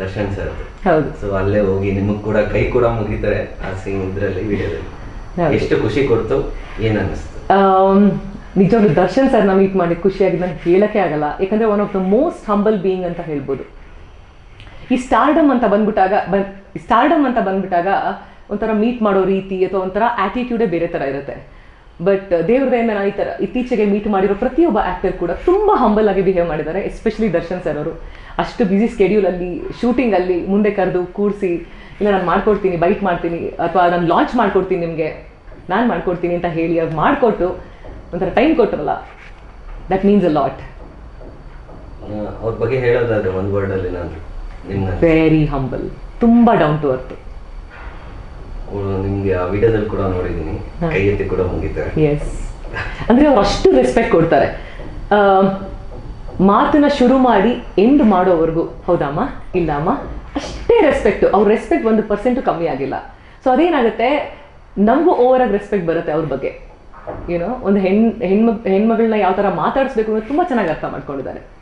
Darshan sir. ಹೌದು. So ಅಲ್ಲೇ ಹೋಗಿ ನಿಮಗ್ ಕೂಡ ಕೈ ಕೂಡ ಮುಗಿತಾರೆ ಆ ಸೀನ್ ಇದ್ರಲ್ಲಿ ವಿಡಿಯೋದಲ್ಲಿ. ಎಷ್ಟು ಖುಷಿ ಕೊಡ್ತು? ಏನ್ ಅನಿಸ್ತು ನಿಜವಾಗ್ಲೂ ದರ್ಶನ್ ಸರ್ನ ಮೀಟ್ ಮಾಡಿ ಖುಷಿಯಾಗಿ ನಾನು ಹೇಳಕ್ಕೆ ಆಗಲ್ಲ. ಯಾಕಂದ್ರೆ one of the most humble being ಅಂತ ಹೇಳ್ಬೋದು. ಈ ಸ್ಟಾರ್ಡಮ್ ಅಂತ ಬಂದ್ಬಿಟ್ಟಾಗ ಬನ್ ಸ್ಟಾರ್ಡಮ್ ಅಂತ ಬಂದ್ಬಿಟ್ಟಾಗ ಒಂಥರ ಮೀಟ್ ಮಾಡೋ ರೀತಿ ಅಥವಾ ಒಂಥರ ಆಟಿಟ್ಯೂಡೇ ಬೇರೆ ಥರ ಇರುತ್ತೆ. ಬಟ್ ದೇವ್ರ ದಯಿಂದ ನಾನು ಈ ಥರ ಇತ್ತೀಚೆಗೆ ಮೀಟ್ ಮಾಡಿರೋ ಪ್ರತಿಯೊಬ್ಬ ಆ್ಯಕ್ಟರ್ ಕೂಡ ತುಂಬ ಹಂಬಲ್ ಆಗಿ ಬಿಹೇವ್ ಮಾಡಿದ್ದಾರೆ ಎಸ್ಪೆಷಲಿ ದರ್ಶನ್ ಸರ್ ಅವರು. ಅಷ್ಟು ಬ್ಯುಸಿ ಶೂಟಿಂಗ್ ಅಲ್ಲಿ ಮುಂದೆ ಕರೆದು ಕೂರಿಸಿ ಇಲ್ಲ ನಾನು ಮಾಡ್ಕೊಡ್ತೀನಿ ಬೈಟ್ ಮಾಡ್ತೀನಿ ಅಥವಾ ನಾನು ಲಾಂಚ್ ಮಾಡ್ಕೊಡ್ತೀನಿ ನಿಮಗೆ ನಾನು ಮಾಡ್ಕೊಡ್ತೀನಿ ಅಂತ ಹೇಳಿ ಅವ್ರು ಮಾಡಿಕೊಟ್ಟು ಒಂಥರ ಟೈಮ್ ಕೊಟ್ಟರಲ್ಲ ದಟ್ ಮೀನ್ಸ್ ಅ ಲಾಟ್ ಅವ್ರ ಬಗ್ಗೆ ಹೇಳೋದಾದ್ರೆ ಒಂದು ವರ್ಡ್ ಅಲ್ಲಿ ನಾನು ವೆರಿ ಹಂಬಲ್ ತುಂಬ ಡೌನ್ ಟು ಅರ್ತ್ ನಿಮ್ಗೆ ಆ ವಿಡಿಯೋದಲ್ಲಿ ಕೂಡ ನೋಡಿದೀನಿ. ಕೈ ಎತ್ತಿ ಕೂಡ ಮುಗಿತಾರೆ. ಎಸ್ ಅಂದ್ರೆ ಅವ್ರು ಅಷ್ಟು ರೆಸ್ಪೆಕ್ಟ್ ಕೊಡ್ತಾರೆ. ಆ, ಮಾತನ್ನ ಶುರು ಮಾಡಿ ಎಂಡ್ ಮಾಡೋವರೆಗೂ. ಹೌದಮ್ಮ ಇಲ್ಲ ಅಮ್ಮ? ಅಷ್ಟೇ ರೆಸ್ಪೆಕ್ಟ್ ಅವ್ರ ರೆಸ್ಪೆಕ್ಟ್ ಒಂದು ಪರ್ಸೆಂಟು ಕಮ್ಮಿ ಆಗಿಲ್ಲ. ಸೊ ಅದೇನಾಗುತ್ತೆ? ನಮಗೂ ಓವರ್ ಆಗಿ ರೆಸ್ಪೆಕ್ಟ್ ಬರುತ್ತೆ ಅವ್ರ ಬಗ್ಗೆ. ಏನೋ ಒಂದು ಹೆಣ್ ಹೆಣ್ಮ ಹೆಣ್ಮಗಳನ್ನ ಯಾವ ತರ ಮಾತಾಡಿಸ್ಬೇಕು ಅನ್ನೋದು ತುಂಬಾ ಚೆನ್ನಾಗಿ ಅರ್ಥ ಮಾಡ್ಕೊಂಡಿದ್ದಾರೆ.